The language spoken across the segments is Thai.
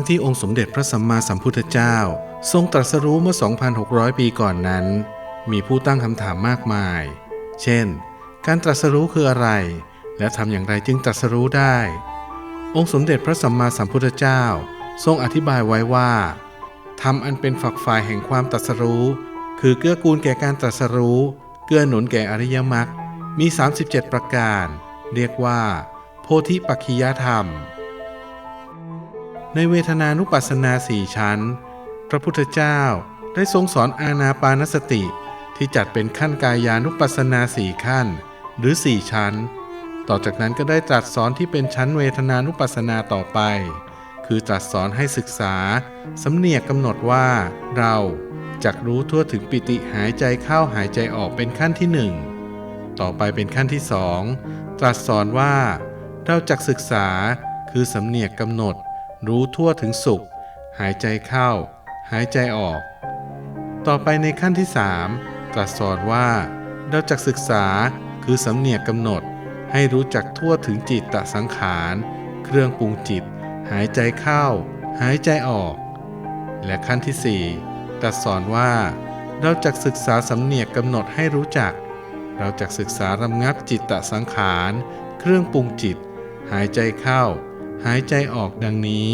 เมื่อครั้งที่องค์สมเด็จพระสัมมาสัมพุทธเจ้า ทรงตรัสรู้เมื่อ 2,600 ปีก่อนนั้น มีผู้ตั้งคำถามมากมาย เช่น การตรัสรู้คืออะไร และทำอย่างไรจึงตรัสรู้ได้ องค์สมเด็จพระสัมมาสัมพุทธเจ้า ทรงอธิบายไว้ว่าธรรมอันเป็นฝักฝ่ายแห่งความตรัสรู้ คือเกื้อกูลแก่การตรัสรู้ เกื้อหนุนแก่อริยมรรคมี 37 ประการ เรียกว่า โพธิปัจขิยธรรม ในเวทนานุปัสสนาสี่ชั้น พระพุทธเจ้าได้ทรงสอนอาณาปานสติ ที่จัดเป็นขั้นกายานุปัสสนาสี่ขั้น หรือสี่ชั้น ต่อจากนั้นก็ได้ตรัสสอนที่เป็นชั้นเวทนานุปัสสนาต่อไป คือตรัสสอนให้ศึกษา สำเนียกกำหนดว่า เราจักรู้ทั่วถึงปิติหายใจเข้าหายใจออกเป็นขั้นที่หนึ่งต่อไปเป็นขั้นที่สองตรัสสอนว่า เราจักศึกษาคือสำเนียกกำหนด รู้ทั่วถึงสุข หายใจเข้า หายใจออก ต่อไปในขั้นที่สามตรัสสอนว่า เราจักศึกษาคือสำเนียกกำหนด ให้รู้จักทั่วถึงจิตตสังขาร เครื่องปรุงจิต หายใจเข้า หายใจออก และขั้นที่สี่ตรัสสอนว่า เราจักศึกษาสำเนียกกำหนดให้รู้จัก เราจักศึกษารำงับจิตตสังขาร เครื่องปรุงจิต หายใจเข้า หายใจออกดังนี้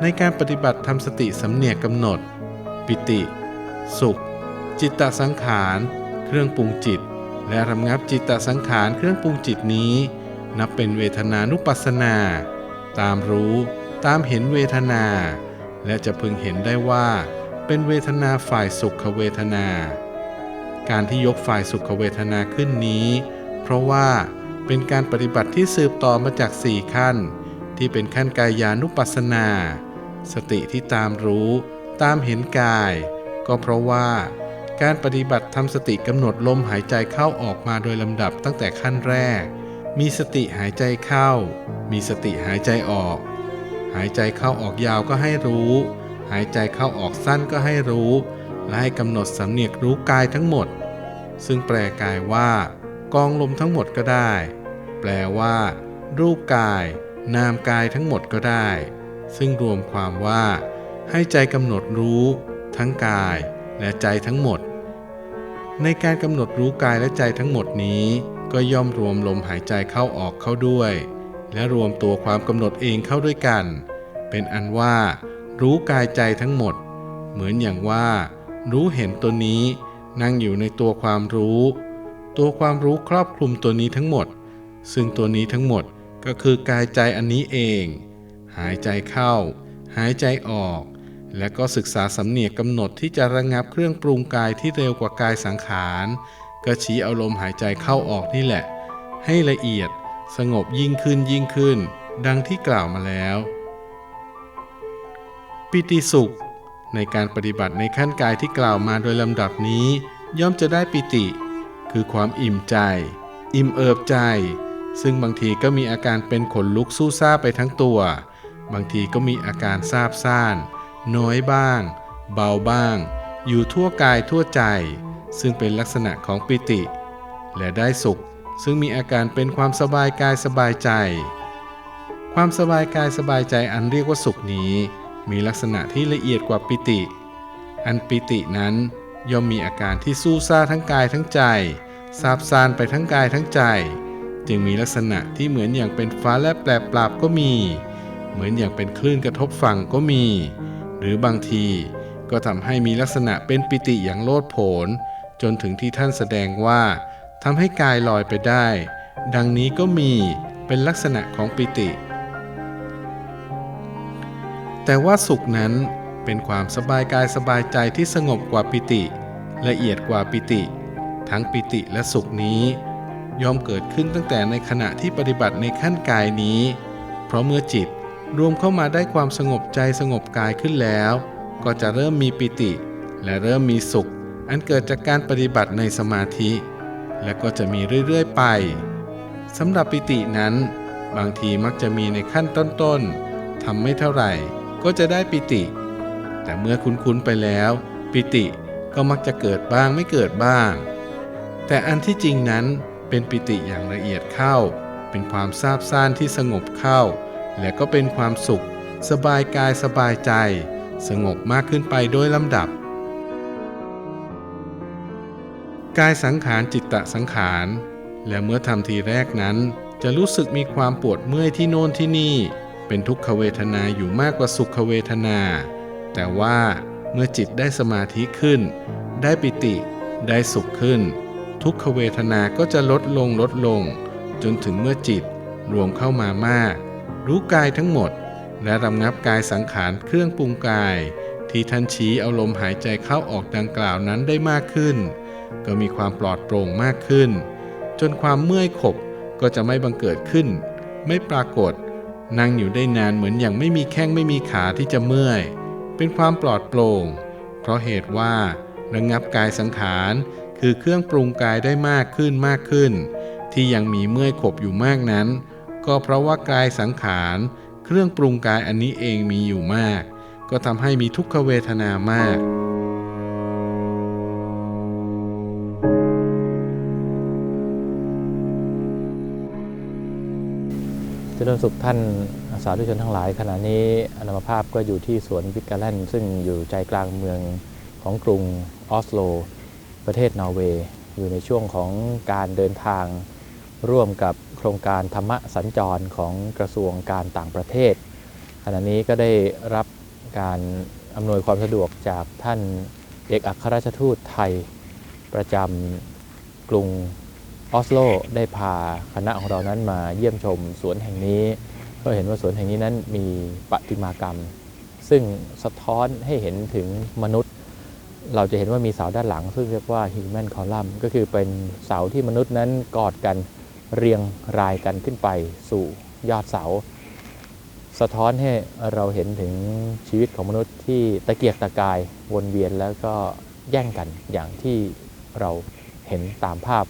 ในการปฏิบัติทำสติสำเนียกกำหนด ปิติ สุข จิตตสังขาร เครื่องปรุงจิต และรำงับจิตตสังขารเครื่องปรุงจิตนี้ นับเป็นเวทนานุปัสสนา ตามรู้ตามเห็นเวทนา และจะพึงเห็นได้ว่า เป็นเวทนาฝ่ายสุขเวทนา การที่ยกฝ่ายสุขเวทนาขึ้นนี้ เพราะว่า เป็นการปฏิบัติที่สืบต่อมาจากสี่ขั้น ที่เป็นขั้นกายานุปัสสนา สติที่ตามรู้ตามเห็นกาย ก็เพราะว่าการปฏิบัติทำสติกำหนดลมหายใจเข้าออกมาโดยลำดับตั้งแต่ขั้นแรก มีสติหายใจเข้า มีสติหายใจออก หายใจเข้าออกยาวก็ให้รู้ หายใจเข้าออกสั้นก็ให้รู้ และให้กำหนดสำเนียกรู้กายทั้งหมด ซึ่งแปลกายว่า กองลมทั้งหมดก็ได้ แปลว่า รูปกาย นามกายทั้งหมดก็ได้ ซึ่งรวมความว่า ให้ใจกำหนดรู้ ทั้งกายและใจทั้งหมด ในการกำหนดรู้กายและใจทั้งหมดนี้ ก็ย่อมรวมลมหายใจเข้าออกเข้าด้วย และรวมตัวความกำหนดเองเข้าด้วยกัน เป็นอันว่า รู้กายใจทั้งหมด เหมือนอย่างว่า รู้เห็นตัวนี้นั่งอยู่ในตัวความรู้ ตัวความรู้ครอบคลุมตัวนี้ทั้งหมด ซึ่งตัวนี้ทั้งหมดก็คือกายใจอันนี้เอง หายใจเข้า หายใจออก และก็ศึกษาสำเนียกกำหนดที่จะระงับเครื่องปรุงกายที่เร็วกว่ากายสังขารก็ชี้เอาลมหายใจเข้าออกนี่แหละ ให้ละเอียดสงบยิ่งขึ้นยิ่งขึ้น ดังที่กล่าวมาแล้ว ปิติสุข ในการปฏิบัติในขั้นกายที่กล่าวมาโดยลำดับนี้ ย่อมจะได้ปิติ คือความอิ่มใจ อิ่มเอิบใจ ซึ่งบางทีก็มีอาการเป็นขนลุกสู้ซาไปทั้งตัว บางทีก็มีอาการซาบซ่าน น้อยบ้าง เบาบ้าง อยู่ทั่วกายทั่วใจ ซึ่งเป็นลักษณะของปิติ และได้สุข ซึ่งมีอาการเป็นความสบายกายสบายใจ ความสบายกายสบายใจอันเรียกว่าสุขนี้ มีลักษณะที่ละเอียดกว่าปิติ อันปิตินั้น ย่อมมีอาการที่สู้ซาทั้งกายทั้งใจซาบซานไปทั้งกายทั้งใจ จึงมีลักษณะที่เหมือนอย่างเป็นฟ้าและแปรปราบก็มี เหมือนอย่างเป็นคลื่นกระทบฝั่งก็มี หรือบางทีก็ทำให้มีลักษณะเป็นปิติอย่างโลดโผนจนถึงที่ท่านแสดงว่าทำให้กายลอยไปได้ ดังนี้ก็มีเป็นลักษณะของปิติ แต่ว่าสุขนั้น เป็นความสบายกายสบายใจที่สงบกว่าปิติ ละเอียดกว่าปิติ ทั้งปิติและสุขนี้ ย่อมเกิดขึ้นตั้งแต่ในขณะที่ปฏิบัติในขั้นกายนี้ เพราะเมื่อจิตรวมเข้ามาได้ความสงบใจสงบกายขึ้นแล้ว ก็จะเริ่มมีปิติ และเริ่มมีสุข อันเกิดจากการปฏิบัติในสมาธิ และก็จะมีเรื่อยๆไปสำหรับปิตินั้น บางทีมักจะมีในขั้นต้นๆทำไม่เท่าไหร่ ก็จะได้ปิติ แต่เมื่อคุ้นๆไปแล้ว ปิติก็มักจะเกิดบ้างไม่เกิดบ้าง แต่อันที่จริงนั้นเป็นปิติอย่างละเอียดเข้า เป็นความซาบซ่านที่สงบเข้า และก็เป็นความสุข สบายกายสบายใจ สงบมากขึ้นไปโดยลำดับ กายสังขารจิตตะสังขาร และเมื่อทำทีแรกนั้น จะรู้สึกมีความปวดเมื่อยที่โน่นที่นี่ เป็นทุกขเวทนาอยู่มากกว่าสุขเวทนา แต่ว่าเมื่อจิตได้สมาธิขึ้น ได้ปิติได้สุขขึ้น ทุกขเวทนาก็จะลดลงลดลง จนถึงเมื่อจิตรวมเข้ามามาก รู้กายทั้งหมด และรำงับกายสังขารเครื่องปรุงกาย ที่ท่านชี้เอาลมหายใจเข้าออกดังกล่าวนั้นได้มากขึ้น ก็มีความปลอดโปร่งมากขึ้น จนความเมื่อยขบก็จะไม่บังเกิดขึ้น ไม่ปรากฏ นั่งอยู่ได้นานเหมือนอย่างไม่มีแข้งไม่มีขาที่จะเมื่อย เป็นความปลอดโปร่ง เพราะเหตุว่าระงับกายสังขาร คือเครื่องปรุงกายได้มากขึ้นมากขึ้น ที่ยังมีเมื่อยขบอยู่มากนั้น ก็เพราะว่ากายสังขาร เครื่องปรุงกายอันนี้เองมีอยู่มาก ก็ทำให้มีทุกขเวทนามากเจริญสุขท่าน สาธุชนทั้งหลายขณะนี้อนามภาพก็อยู่ที่สวนวิกาแลนซึ่งอยู่ใจกลางเมืองของกรุงออสโล ประเทศนอร์เวย์ อยู่ในช่วงของการเดินทาง ร่วมกับโครงการธรรมะสัญจรของกระทรวงการต่างประเทศ ขณะนี้ก็ได้รับการอำนวยความสะดวกจากท่านเอกอัครราชทูตไทย ประจำกรุงออสโล ได้พาคณะของเรานั้นมาเยี่ยมชมสวนแห่งนี้ ก็เห็นว่าสวนแห่งนี้นั้นมีประติมากรรม ซึ่งสะท้อนให้เห็นถึงมนุษย์ เราจะเห็นว่ามีเสาด้านหลัง ซึ่งเรียกว่า human column ก็คือเป็นเสาที่มนุษย์นั้นกอดกันเรียงรายกันขึ้นไปสู่ยอดเสา สะท้อนให้เราเห็นถึงชีวิตของมนุษย์ที่ตะเกียกตะกายวนเวียนแล้วก็แย่งกันอย่างที่เราเห็นตามภาพ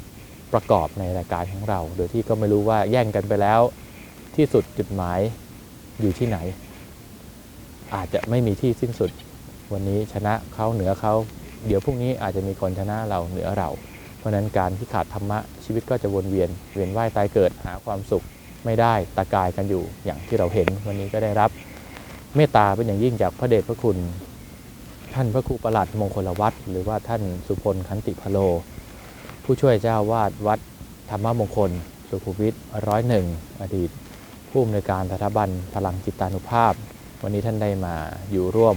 ประกอบในรายการของเรา โดยที่ก็ไม่รู้ว่าแย่งกันไปแล้ว ที่สุดจุดหมายอยู่ที่ไหน อาจจะไม่มีที่สิ้นสุด วันนี้ชนะเขาเหนือเขา เดี๋ยวพรุ่งนี้อาจจะมีคนชนะเราเหนือเรา เพราะนั้นการที่ขาดธรรมะชีวิตก็จะวนเวียน เวียนว่ายตายเกิดหาความสุขไม่ได้ตะกายกันอยู่อย่างที่เราเห็นวันนี้ก็ได้รับเมตตาเป็นอย่างยิ่งจากพระเดชพระคุณ ท่านพระครูประหลัดมงคลวัฒน์หรือว่าท่านสุพลคันติพโล ผู้ช่วยเจ้าวาดวัดธรรมมงคล สุขุวิทร้อยหนึ่งอดีต ผู้อำนวยการสถาบันพลังจิตานุภาพ วันนี้ท่านได้มาอยู่ร่วม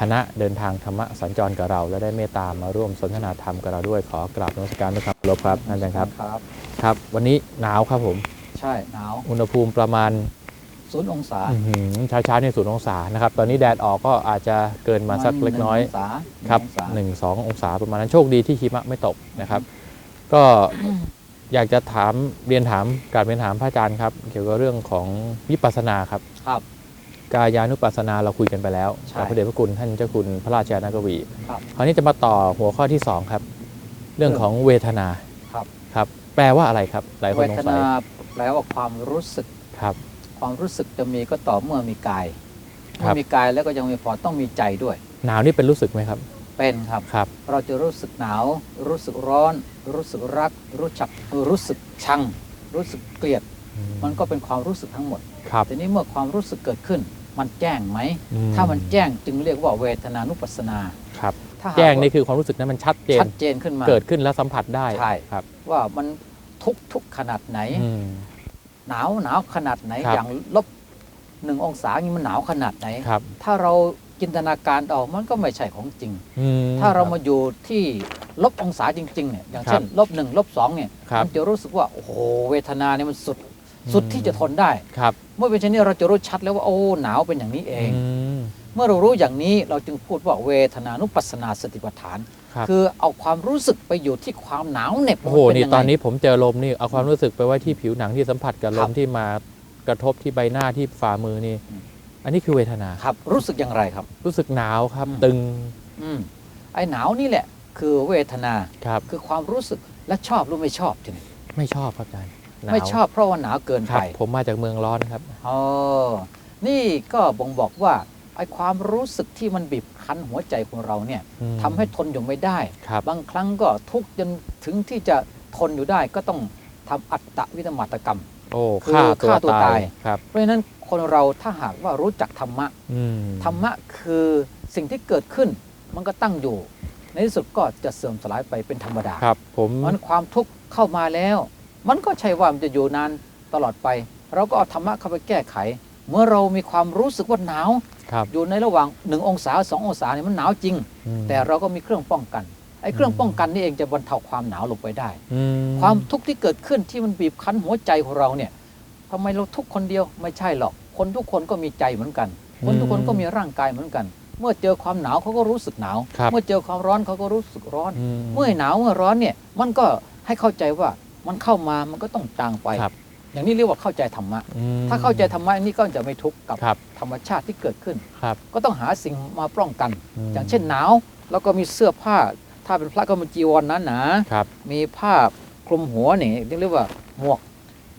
คณะเดินทางธรรมะสัญจรกับเรา และได้เมตตามาร่วมสนทนาธรรมกับเราด้วยขอกราบนมัสการด้วยความเคารพครับท่านอาจารย์ครับครับ ครับ วันนี้หนาวครับผม ใช่หนาวอุณหภูมิประมาณศูนย์องศาเช้าเช้าๆในศูนย์องศานะครับ ตอนนี้แดดออกก็อาจจะเกินมาสักเล็กน้อยหงงศาครับหนึ่งองศาหนึ่งสององศาประมาณนั้นโชคดีที่หิมะไม่ตกนะครับ ก็ อยากจะถามเรียนถามการเรียนถามพระอาจารย์ครับ เกี่ยวกับเรื่องของวิปัสสนาครับครับ กายานุปัสสนาเราคุยกันไปแล้วใช่กับพระเดชพระคุณท่านเจ้าคุณพระราชานากวีครับ คราวนี้จะมาต่อหัวข้อที่สองครับ เรื่องของเวทนาครับ ครับ แปลว่าอะไรครับ หลายคเวนสงทสันายแปลว่าความรู้สึก ครับ ความรู้สึกจะมีก็ต่อเมื่อมีกายครัเมื่อบมีกายแล้วก็ยังมีพอต้องมีใจด้วย หนาวนี่เป็นรู้สึกไหมครับ เป็นครับ ครับ เราจะรู้สึกหนาว รู้สึกร้อน รู้สึกรัก รู้จักรู้สึกชัง รู้สึกเกลียด มันก็เป็นความรู้สึกทั้งหมด ครับ ทีนี้เมื่อความรู้สึกเกิดขึ้น มันแจ้งไหม อืถ้ามันแจ้งจึงเรียกว่าเวทนานุปัสสนา ครับ ถ้าหากแจ้งนี่ว่าคือความรู้สึกนั้นมันชัดเจน ชัดเจนขึ้นมา เกิดขึ้นแล้วสัมผัสได้ใช่ ครับว่ามันทุกทุกข์ขนาดไหน อืม หนาวหนาวขนาดไหน ครับ อย่างลบหนึ่งองศานี่มันหนาวขนาดไหน ครับ ถ้าเรา จินตนาการออกมันก็ไม่ใช่ของจริงอืมถ้าเราคบมาอยู่ที่ลบองศาจริงๆเนี่ยอย่างครับเช่นลบหนึ่งลบสองเนี่ยครับมัจะรู้สึกว่าโอ้โหเวทนาเนี่ยมันสุดสุดอืมที่จะทนได้ครับเมื่อเป็นเช่นนี้เราจะรู้ชัดแล้วว่าโอ้หนาวเป็นอย่างนี้เองอืมเมื่อเรารู้อย่างนี้เราจึงพูดว่าเวทนานุปัสสนาสติปัฏฐานครับคือเอาความรู้สึกไปอยู่ที่ความหนาวเหน็บโอ้โหมัเป็นี่ยังไงตอนนี้ผมเจอลมนี่เอาความรู้สึกไปไว้ที่ผิวหนังที่สัมผัสกับลครัมบที่มากระทบที่ใบหน้าที่ฝ่ามือนี่ อืมอันนี้คือเวทนาครับ รู้สึกอย่างไรครับ รู้สึกหนาวครับ อืม ตึงอืมไอ้หนาวนี่แหละ คือเวทนาครับคือความรู้สึกและชอบหรือไม่ชอบทีนี้ไม่ชอบครับอาจารย์หนาวไม่ชอบเพราะว่าหนาวเกินครัไปบผมมาจากเมืองร้อนครับ อ๋อนี่ก็บ่งบอกว่าไอ้ความรู้สึกที่มันบีบคั้นหัวใจของเราเนี่ยอืม ทำให้ทนอยู่ไม่ได้ ครับบางครั้งก็ทุกข์จนถึงที่จะทนอยู่ได้ก็ต้องทำอัตตวิธมาตกรรม โอ้คือฆ่าตัวฆ่าตัวตาตาย ยครับเพราะฉะนั้นคนเราถ้าหากว่ารู้จักธรรมะ อืมธรรมะคือสิ่งที่เกิดขึ้นมันก็ตั้งอยู่ ในที่สุดก็จะเสื่อมสลายไปเป็นธรรมดาครับผมมันความทุกข์เข้ามาแล้ว มันก็ใช่ว่ามันจะอยู่นานตลอดไป เราก็เอาธรรมะเข้าไปแก้ไข เมื่อเรามีความรู้สึกว่าหนาว ครับอยู่ในระหว่างหนึ่งองศาสององศาเนี่ยมันหนาวจริง อืมแต่เราก็มีเครื่องป้องกัน ไอ้เครื่องอืมป้องกันนี่เองจะบรรเทาความหนาวลงไปได้อืความทุกข์ที่เกิดขึ้นที่มันบีบคั้นหัวใจของเราเนี่ยทำไมเราทุกข์คนเดียวไม่ใช่หรอก คนทุกคนก็มีใจเหมือนกัน คนทุกคนก็มีร่างกายเหมือนกัน เมื่อเจอความหนาวเขาก็รู้สึกหนาวครับเมื่อเจอความร้อนเขาก็รู้สึกร้อนอืเมื่อหนาวเมื่อร้อนเนี่ยมันก็ให้เข้าใจว่ามันเข้ามามันก็ต้องจางไปครับอย่างนี้เรียกว่าเข้าใจธรรมะอืมถ้าเข้าใจธรรมะอันนี้ก็จะไม่ทุกข์กับครับธรรมชาติที่เกิดขึ้นครับก็ต้องหาสิ่งมาป้องกันมอย่างเช่นหนาวแล้วก็มีเสื้อผ้า ถ้าเป็นพระก็มีจีวรนั้นหนาครับ มีผ้าคลุมหัวนี่เรียกว่าหมวก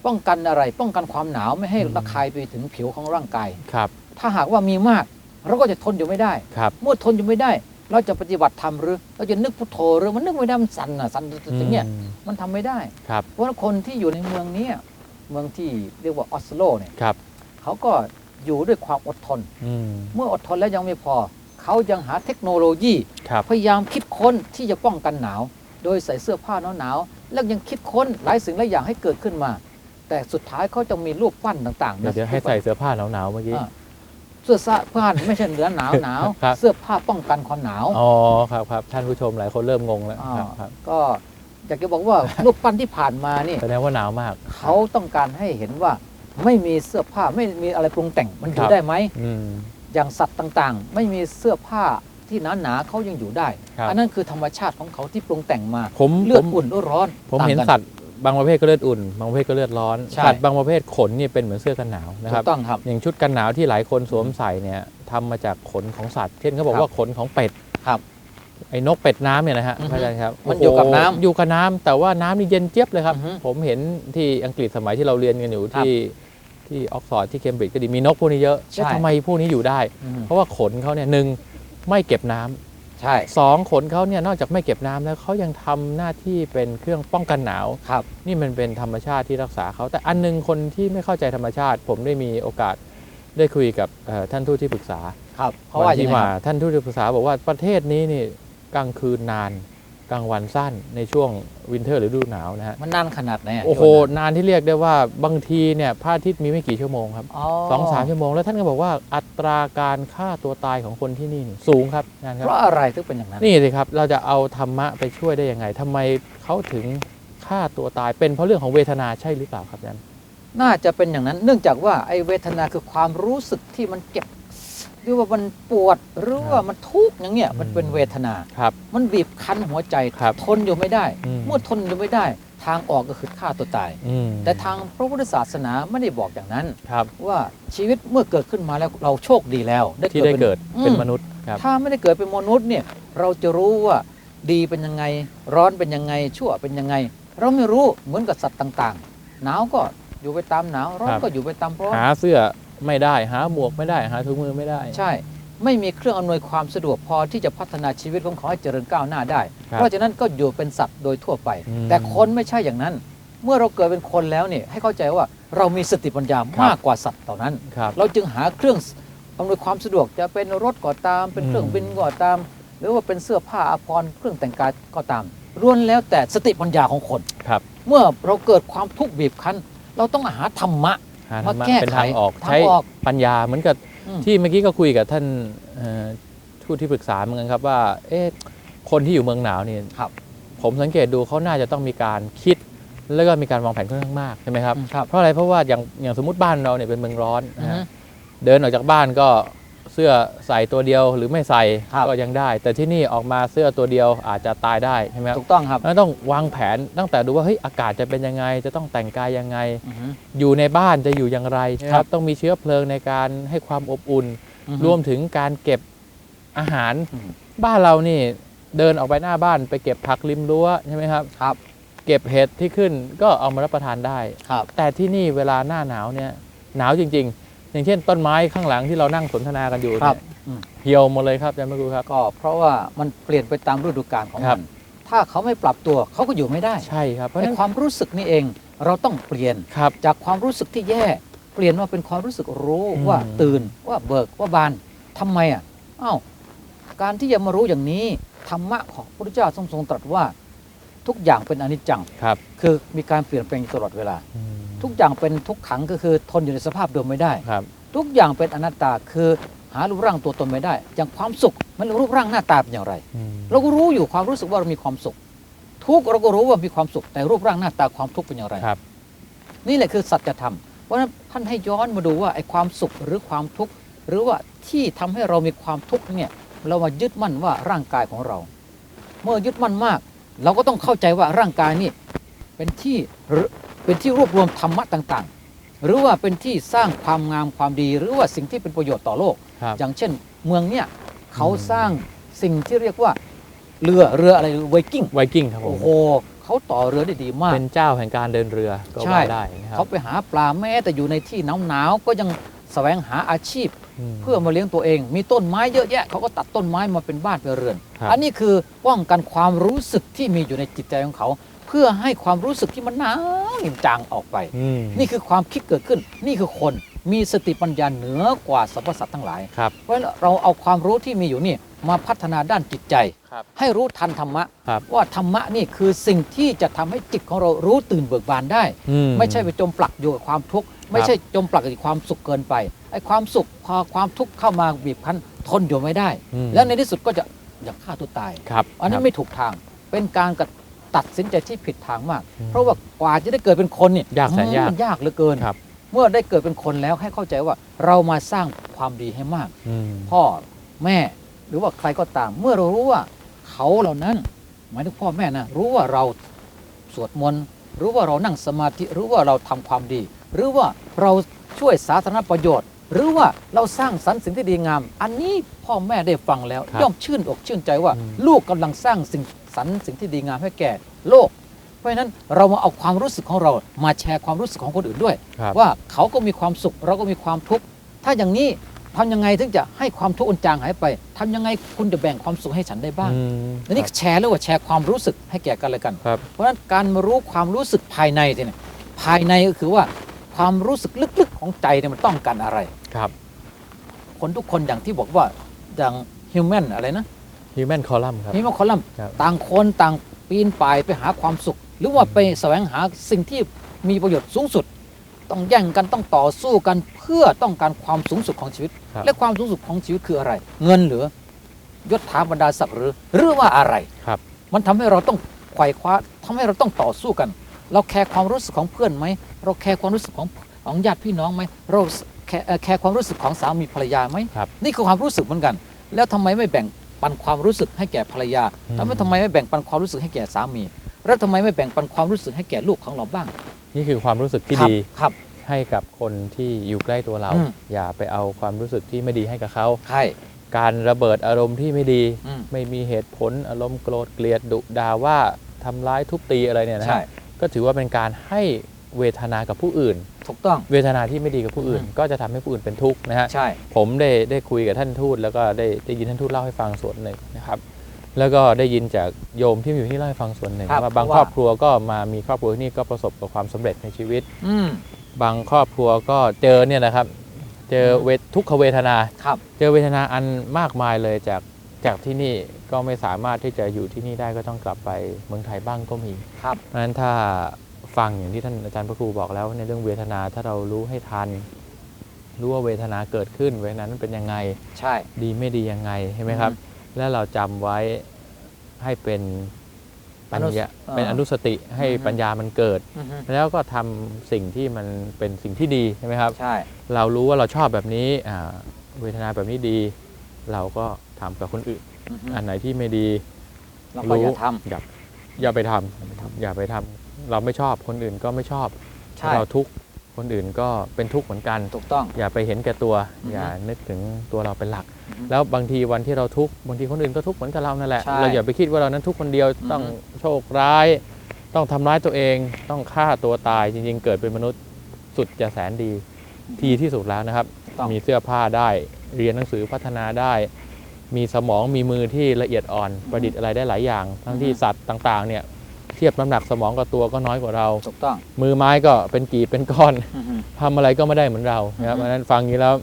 ป้องกันอะไร ป้องกันความหนาวไม่ให้อืมระคายไปถึงผิวของร่างกายครับ ถ้าหากว่ามีมากเราก็จะทนอยู่ไม่ได้ครับเมื่อทนอยู่ไม่ได้ เราจะปฏิบัติธรรมหรือ เราจะนึกพุทโธหรือมันนึกไม่ได้มันสั่นอะสั่นอย่างเงี้ยอืมมันทำไม่ได้ครับเพราะว่าคนที่อยู่ในเมืองเนี้ยเมืองที่เรียกว่าออสโลเนี่ยครับเขาก็อยู่ด้วยความอดทนอืมเมื่ออดทนแล้วยังไม่พอ เขายังหาเทคโนโลยีครับพยายามคิดค้นที่จะป้องกันหนาว โดยใส่เสื้อผ้าหนาวๆแล้วยังคิดค้นหลายสิ่งหลายอย่างให้เกิดขึ้นมา แต่สุดท้ายเขาจะมีรูปปั้นต่างๆเดี๋ยวนะเดี๋ยวให้ใส่เสื้อผ้าหนาวๆเมื่อกี้อ่าเสื้อผ้าไม่ใช่เหนือหนาวหนาวครับเสื้อผ้าป้องกันความหนาวอ๋อครับครับท่านผู้ชมหลายคนเริ่มงงแล้วอ่าครับครับก็อยากจะบอกว่ารูปปั้นที่ผ่านมานี่แสดงว่าหนาวมาก เขาต้องการให้เห็นว่าไม่มีเสื้อผ้าไม่มีอะไรปรุงแต่งมันอครัยู่บได้ไหม อืมอย่างสัตว์ต่างๆ ไม่มีเสื้อผ้าที่หนาๆเขายังอยู่ได้ ครับ อันนั้นคือธรรมชาติของเขาที่ปรุงแต่งมา ผมเลือดผมอุ่นหรือร้อนผมต่างเห็นกั สัตว์บางประเภทก็เลือดอุ่น บางประเภทก็เลือดร้อนใช่ สัตว์บางประเภทขนนี่เป็นเหมือนเสื้อกันหนาวนะคถูรับ กต้องครับ อย่างชุดกันหนาวที่หลายคนสวมใส่เนี่ยทำมาจากขนของสัตว์ เช่นเขาบอกครับว่าขนของเป็ดครับไอ้นกเป็ดน้ำเนี่ยนะฮะอือฮึพระอาจารย์ครับมันโโหอยู่กับน้ำอยู่กับน้ำแต่ว่าน้ำนี่เย็นเจี๊ยบเลยครับ อือฮึผมเห็นที่อังกฤษสมัยที่เราเรียนกันอยู่ครับที่ ที่ออกฟอร์ดที่เคมบริดจ์ก็ดีมีนกพวกนี้เยอะใช่ แล้วทำไมพวกนี้อยู่ได้อืมเพราะว่าขนเขาเนี่ยหนึ่งไม่เก็บน้ำ ใช่ สองขนเขาเนี่ยนอกจากไม่เก็บน้ำแล้วเขายังทำหน้าที่เป็นเครื่องป้องกันหนาว ครับ นี่มันเป็นธรรมชาติที่รักษาเขาแต่อันหนึงคนที่ไม่เข้าใจธรรมชาติ ผมได้มีโอกาสได้คุยกับเอ่อท่านทูตที่ปรึกษาครับ เพราะว่าวันอย่างที่ไรมาครับท่านทูตที่ปรึกษาบอกว่าประเทศนี้นี่กลางคืนนาน กลางวันสั้นในช่วงวินเทอร์หรือฤดูหนาวนะฮะมันนานขนาดไหนะโอ้โหที่ว่านานที่เรียกได้ว่าบางทีเนี่ยพระอาทิตย์มีไม่กี่ชั่วโมงครับอ๋อสองสามชั่วโมงแล้วท่านก็บอกว่าอัตราการฆ่าตัวตายของคนที่นี่นี่สูงครับงานครัเพบราะอะไรถึงเป็นอย่างนั้นนี่สิครับเราจะเอาธรรมะไปช่วยได้ยังไงทำไมเขาถึงฆ่าตัวตายเป็นเพราะเรื่องของเวทนาใช่หรือเปล่าครับอาจารย์น่าจะเป็นอย่างนั้น เนื่องจากว่าไอ้เวทนาคือความรู้สึกที่มันเจ็บ หรือว่ามันปวดหรือว่ามันทุกข์อย่างเงี้ยมันเป็นเวทนาครับมันบีบคั้นหัวใจครับทนอยู่ไม่ได้อืมเมื่อทนอยู่ไม่ได้ ทางออกก็คือฆ่าตัวตายอืมแต่ทางพระพุทธศาสนาไม่ได้บอกอย่างนั้นครับว่าชีวิตเมื่อเกิดขึ้นมาแล้วเราโชคดีแล้วที่ได้เกิดอืมเป็นมนุษย์ครับถ้าไม่ได้เกิดเป็นมนุษย์เนี่ยเราจะรู้ว่าดีเป็นยังไงร้อนเป็นยังไงชั่วเป็นยังไง เราไม่รู้เหมือนกับสัตว์ต่าง ๆ หนาวก็อยู่ไปตามหนาวร้อนครับก็อยู่ไปตามร้อนหาเสื้อ ไม่ได้หาหมวกไม่ได้หาถุงมือไม่ได้ ใช่ ไม่มีเครื่องอำนวยความสะดวกพอที่จะพัฒนาชีวิตของเขาให้เจริญก้าวหน้าได้ ครับเพราะฉะนั้นก็อยู่เป็นสัตว์โดยทั่วไป อืมแต่คนไม่ใช่อย่างนั้น เมื่อเราเกิดเป็นคนแล้วเนี่ยให้เข้าใจว่าเรามีสติปัญญามากกว่าสัตว์ต่านั้น ครับ เราจึงหาเครื่องอำนวยความสะดวกจะเป็นรถก็ตาม เป็นเครื่องอืมบินก็ตาม หรือว่าเป็นเสื้อผ้าอาภรณ์เครื่องแต่งกายก็ตามล้วนแล้วแต่สติปัญญาของคน ครับ เมื่อเราเกิดความทุกข์บีบคั้น เราต้องหาธรรมะ หาธรมารมะแก้เป็นไขทางออกทางใช้ออกปัญญาเหมือนกับอืมที่เมื่อกี้ก็คุยกับท่านเอ่อทูตที่ปรึกษาเหมือนกันครับว่า เอ๊ะคนที่อยู่เมืองหนาวนี่ครับผมสังเกตดูเขาน่าจะต้องมีการคิดแล้วก็มีการวางแผนค่อนข้างมากใช่ไหมครับครับเพราะอะไรเพราะว่าอย่างอย่างสมมติบ้านเราเนี่ยเป็นเมืองร้อนนะอือฮึฮะเดินออกจากบ้านก็เสื้อใส่ตัวเดียวหรือไม่ใส่ครับก็ยังได้ แต่ที่นี่ออกมาเสื้อตัวเดียวอาจจะตายได้ใช่ไหมครับถูกต้องครับแล้วต้องวางแผนตั้งแต่ดูว่าเฮ้ยอากาศจะเป็นยังไง จะต้องแต่งกายยังไง อือฮึ อยู่ในบ้านจะอยู่อย่างไรนะคครัรับบต้องมีเชื้อเพลิงในการให้ความอบอุ่น อือฮึรวมถึงการเก็บอาหาร อืม บ้านเรานี่เดินออกไปหน้าบ้านไปเก็บผักริมรั้วใช่ไหมครับ ครับเก็บเห็ดที่ขึ้นก็เอามารับประทานได้ ครับ แต่ที่นี่เวลาหน้าหนาวเนี่ยหนาวจริงๆ อย่างเช่นต้นไม้ข้างหลังที่เรานั่งสนทนากันอยู่ครัเนี่บยอืมเหี่ยวหมดเลยครับอาจารย์มะกูครับ ก็เพราะว่ามันเปลี่ยนไปตามฤดูกาลของครัมับนถ้าเขาไม่ปรับตัวเขาก็อยู่ไม่ได้ใช่ครับเพราะฉะไอ้นั้นความรู้สึกนี่เองเราต้องเปลี่ยนครับจากความรู้สึกที่แย่เปลี่ยนมาเป็นความรู้สึกรู้อืมว่าตื่นว่าเบิกว่าบานทำไมอะอ้าวการที่จะมารู้อย่างนี้ธรรมะของพระพุทธเจ้าทรงทรงตรัสว่าทุกอย่างเป็นอนิจจังครับ คือมีการเปลี่ยนแปลงอยู่ตลอดเวลาอืม ทุกอย่างเป็นทุกขังก็คือทนอยู่ในสภาพเดิมไม่ได้ ครับ ทุกอย่างเป็นอนัตตาคือหารูปร่างตัวตนไม่ได้ อย่างความสุขมันรูปร่างหน้าตาเป็นอย่างไรอืมเราก็รู้อยู่ความรู้สึกว่าเรามีความสุข ทุกข์เราก็รู้ว่ามีความสุข แต่รูปร่างหน้าตาความทุกข์เป็นอย่างไร ครับ นี่แหละคือสัจธรรมเพราะฉะนั้นท่านให้ย้อนมาดูว่าไอ้ความสุขหรือความทุกข์หรือว่าที่ทำให้เรามีความทุกข์เนี่ยเรามายึดมั่นว่าร่างกายของเรา เมื่อยึดมั่นมาก เราก็ต้องเข้าใจว่าร่างกายนี่เป็นที่หรือ เป็นที่รวบรวมธรรมะต่างๆ หรือว่าเป็นที่สร้างความงามความดี หรือว่าสิ่งที่เป็นประโยชน์ต่อโลกครับอย่างเช่น เมืองเนี่ยเขาอืมสร้างสิ่งที่เรียกว่าเรือเรืออะไรไวกิ้งไวกิ้งครับผโอ้มโหเขาต่อเรือได้ดีมาก เป็นเจ้าแห่งการเดินเรือก็ใช่ว่าได้นะครับเขาไปหาปลาแม้แต่อยู่ในที่หนาวหนาวๆก็ยังแสวงหาอาชีพมเพื่อมาเลี้ยงตัวเอง มีต้นไม้เยอะแยะเขาก็ตัดต้นไม้มาเป็นบ้านเป็นเรือนครับอันนี้คือป้องกันความรู้สึกที่มีอยู่ในจิตใจของเขาเพื่อให้ความรู้สึกที่มันหนาวนิ่มจางออกไปอืมนี่คือความคิดเกิดขึ้น นี่คือคนมีสติปัญญาเหนือกว่าสรรพสัตว์ทั้งหลาย ครับ เพราะฉะนั้นเราเอาความรู้ที่มีอยู่นี่มาพัฒนาด้านจิตใจ ครับให้รู้ทันธรรมะ ครับ ว่าธรรมะนี่คือสิ่งที่จะทำให้จิตของเรารู้ตื่นเบิกบานได้ อื ไม่ใช่ไปจมปลักอยู่กับความทุกข์ไม่ใช่จมปลักอยู่กับความสุขเกินไปไอ้ความสุขพอความทุกข์เข้ามาบีบคั้นทนอยู่ไม่ได้ อืม แล้วในที่สุดก็จะอยากฆ่าตัวตาย ครับอันนี้ครับ ไม่ถูกทางเป็นการกระ ตัดสินใจที่ผิดทางมากอืมเพราะว่ากว่าจะได้เกิดเป็นคนเนี่ยยากแสนยากมันยากเหลือเกินครับเมื่อได้เกิดเป็นคนแล้วให้เข้าใจว่าเรามาสร้างความดีให้มากอืมพ่อแม่หรือว่าใครก็ตาม เมื่อเรารู้ว่าเขาเหล่านั้นหมายถึงพ่อแม่นะรู้ว่าเราสวดมนต์รู้ว่าเรานั่งสมาธิรู้ว่าเราทำความดี หรือว่าเราช่วยสาธารณประโยชน์ หรือว่าเราสร้างสรรค์สิ่งที่ดีงาม อันนี้พ่อแม่ได้ฟังแล้วครับย่อมชื่นอกชื่นใจว่าอืมลูกกำลังสร้างสิ่ง สรรค์สิ่งที่ดีงามให้แก่โลก เพราะฉะนั้นเรามาเอาความรู้สึกของเรามาแชร์ความรู้สึกของคนอื่นด้วยครับว่าเขาก็มีความสุขเราก็มีความทุกข์ถ้าอย่างนี้ทำยังไงถึงจะให้ความทุกข์อุนจางหายไปทำยังไงคุณจะแบ่งความสุขให้ฉันได้บ้างอืมอันนี้แชร์แล้วว่าแชร์ความรู้สึกให้แก่กันและกันครับเพราะฉะนั้นการมารู้ความรู้สึกภายในเนี่ยภายในก็คือว่าความรู้สึกลึกๆของใจเนี่ยมันต้องการอะไรครับ คนทุกคนอย่างที่บอกว่าอย่างฮิวแมนอะไรนะ Human Column ครับ ฮิวแมนคอลัมน์ครับ ต่างคนต่างปีนป่ายไปหาความสุข หรือว่าไปแสวงหาสิ่งที่มีประโยชน์สูงสุด ต้องแย่งกันต้องต่อสู้กันเพื่อต้องการความสูงสุดของชีวิต ครับและความสูงสุดของชีวิตคืออะไร เงินหรือยศถาบรรดาศักดิ์หรือหรือว่าอะไร ครับ มันทำให้เราต้องไขว่คว้าทำให้เราต้องต่อสู้กัน เราแคร์ความรู้สึกของเพื่อนไหม เราแคร์ความรู้สึกของของญาติพี่น้องไหมเราแคร์เอ่อแคร์ความรู้สึกของสามีภรรยาไหม ครับ นี่คือความรู้สึกเหมือนกัน แล้วทำไมไม่แบ่ง ปันความรู้สึกให้แก่ภรรยาอืมทำไมทำไมไม่แบ่งปันความรู้สึกให้แก่สามี แล้วทำไมไม่แบ่งปันความรู้สึกให้แก่ลูกของเราบ้าง นี่คือความรู้สึกที่ครับดีครับ ให้กับคนที่อยู่ใกล้ตัวเรา อืม อย่าไปเอาความรู้สึกที่ไม่ดีให้กับเขา ใช่ การระเบิดอารมณ์ที่ไม่ดี อืม ไม่มีเหตุผลอารมณ์โกรธเกลียดดุด่าว่าทำร้ายทุบตีอะไรเนี่ยนะใช่ ฮะก็ถือว่าเป็นการให้ เวทนากับผู้อื่น ถูกต้อง เวทนาที่ไม่ดีกับผู้อื่นอืมก็จะทำให้ผู้อื่นเป็นทุกข์นะฮะใช่ผมได้ได้คุยกับท่านทูตแล้วก็ได้ได้ยินท่านทูตเล่าให้ฟังส่วนหนึ่งนะครับ แล้วก็ได้ยินจากโยมที่อยู่ที่เล่าให้ฟังส่วนหนึ่งครับว่าบางว่าครอบครัวก็มามีครอบครัวที่นี่ก็ประสบกับความสำเร็จในชีวิตอืมบางครอบครัวก็เจอเนี่ยนะครับ เจอเวททุกขเวทนาครับเจอเวทนาอันมากมายเลยจากจากที่นี่ก็ไม่สามารถที่จะอยู่ที่นี่ได้ก็ต้องกลับไปเมืองไทยบ้างก็มีครับเพราะฉะนั้นถ้า ฟังอย่างที่ท่านอาจารย์พระครูบอกแล้ว ในเรื่องเวทนาถ้าเรารู้ให้ทัน รู้ว่าเวทนาเกิดขึ้นเวทนานั้นเป็นยังไง ใช่ ดีไม่ดียังไงใช่ไหมครับ และเราจำไว้ให้เป็นปัญญาอนุสเป็นอนุสติให้อือฮึ ปัญญามันเกิด อือฮึแล้วก็ทำสิ่งที่มันเป็นสิ่งที่ดีใช่ไหมครับ ใช่ เรารู้ว่าเราชอบแบบนี้อ่าเวทนาแบบนี้ดี เราก็ทำกับคนอื่น อือฮึอันไหนที่ไม่ดีเราก็อย่าทอย่าอย่าไปทำอย่าไปทำ เราไม่ชอบคนอื่นก็ไม่ชอบำใช่ เราทุกข์คนอื่นก็เป็นทุกข์เหมือนกัน ถูกต้อง อย่าไปเห็นแก่ตัว อือฮึอย่านึกถึงตัวเราเป็นหลัก อือฮึแล้วบางทีวันที่เราทุกข์บางทีคนอื่นก็ทุกข์เหมือนกับเรานั่นแหละใช่เราอย่าไปคิดว่าเรานั้นทุกข์คนเดียวอือฮึ ต้องโชคร้าย ต้องทำร้ายตัวเอง ต้องฆ่าตัวตายจริงๆ เกิดเป็นมนุษย์สุดจะแสนดี ทีที่สุดแล้วนะครับถูกต้อง มีเสื้อผ้าได้ เรียนหนังสือพัฒนาได้ มีสมองมีมือที่ละเอียดอ่อน ประดิษฐ์อะไรได้หลายอย่าง ทั้งที่สัตว์ต่างๆเนี่ยเทียบน้ำหนักสมองกับตัวก็น้อยกว่าเรา ถูกต้อง มือไม้ก็เป็นกีบเป็นก้อน อือฮึ ทำอะไรก็ไม่ได้เหมือนเรานะครับอือฮึเพราะฉะนั้นฟังอย่างนี้แล้ว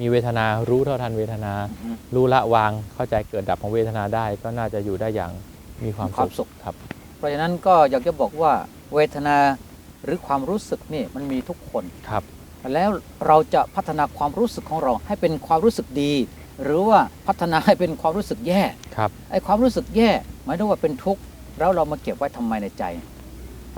มีเวทนารู้เท่าทันเวทนา อือฮึรู้ละวางเข้าใจเกิดดับของเวทนาได้ ก็น่าจะอยู่ได้อย่างมีความมีความสุข ครับ เพราะฉะนั้นก็อยากจะบอกว่าเวทนาหรือความรู้สึกนี่มันมีทุกคน ครับ แล้วเราจะพัฒนาความรู้สึกของเราให้เป็นความรู้สึกดี หรือว่าพัฒนาให้เป็นความรู้สึกแย่ครับ ไอ้ความรู้สึกแย่หมายถึงว่าเป็นทุกข์ แล้วเรามาเก็บไว้ทำไมในใจ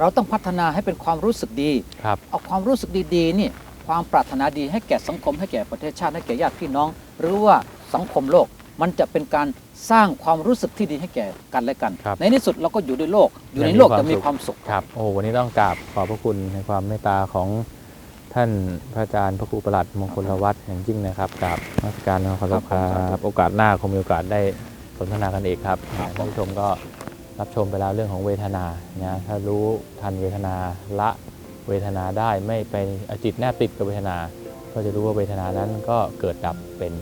เราต้องพัฒนาให้เป็นความรู้สึกดีครับเอาความรู้สึกดีๆนี่ความปรารถนาดีให้แก่สังคมให้แก่ประเทศชาติให้แก่ญาติพี่น้อง หรือว่าสังคมโลก มันจะเป็นการสร้างความรู้สึกที่ดีให้แก่กันและกันครับในที่สุดเราก็อยู่ในโลก อยู่ในยังมีโลกความจะมีสุขความสุขครับโอ้วันนี้ต้องกราบขอบพระคุณในความเมตตาของท่านพระอาจารย์พระครูประหลัดมงคลวัฒน์อย่างยิ่งนะครับกราบนมัสการนะครับครับผมครับโอกาสหน้าคงมีโอกาสได้สนทนากันอีกครับครับผมท่านผู้ชมก็ รับชมไปแล้วเรื่องของเวทนานะถ้ารู้ทันเวทนาละเวทนาได้ไม่ไปอจิตแนบติดกับเวทนา ก็จะรู้ว่าเวทนานั้นก็เกิดดับเป็น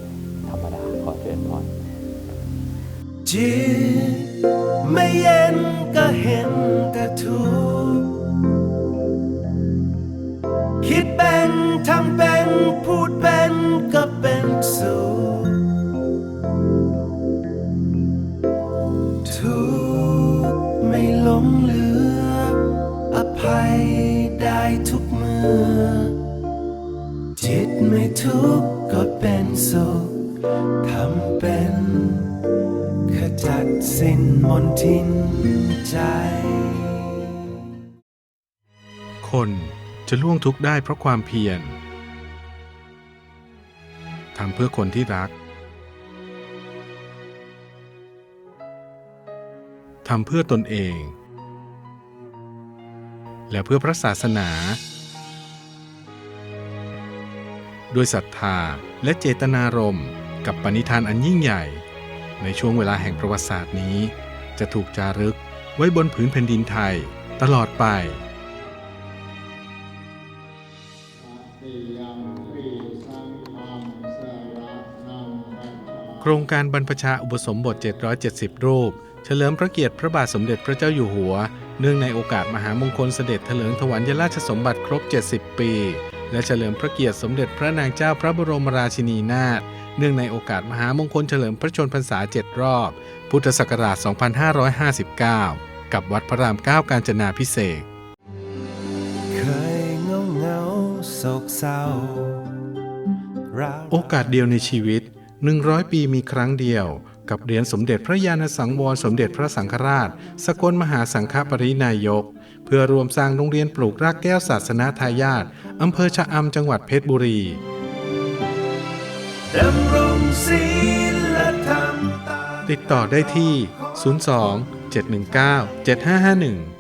ธรรมดาขอเจริญพรจิตไม่เย็นก็เห็นแต่ทุกข์คิดเป็นทำเป็นพูดเป็นก็เป็นสุข ภัยได้ทุกเมื่อ จิตไม่ทุกข์ก็เป็นสุขทำเป็นขจัดสิ้นมนทินใจ คนจะล่วงทุกข์ได้เพราะความเพียรทำเพื่อคนที่รักทำเพื่อตนเอง และเพื่อพระศาสนา ด้วยศรัทธาและเจตนารมณ์กับปณิธานอันยิ่งใหญ่ ในช่วงเวลาแห่งประวัติศาสตร์นี้ จะถูกจารึกไว้บนผืนแผ่นดินไทยตลอดไปโครงการบรรพชาอุปสมบท 770 รูป เฉลิมพระเกียรติพระบาทสมเด็จพระเจ้าอยู่หัว เนื่องในโอกาสมหามงคลเสด็จเถลิงถวัลยราชสมบัติครบ 70 ปี และเฉลิมพระเกียรติสมเด็จพระนางเจ้าพระบรมราชินีนาถ เนื่องในโอกาสมหามงคลเฉลิมพระชนพรรษา 7 รอบ พุทธศักราช 2559 กับวัดพระราม9กาญจนาพิเศษกเคยเงาเงาๆโศกเศร้าราวโอกาสเดียวในชีวิต 100 ปีมีครั้งเดียว กับเหรียญสมเด็จพระยาณสังวรสมเด็จพระสังฆราช สกลมหาสังฆปรินายก เพื่อรวมสร้างโรงเรียนปลูกรากแก้วศาสนาทายาทอำเภอชะอำจังหวัดเพชรบุรีดำรงศีลธรรมติดต่อได้ที่ 02 719 7551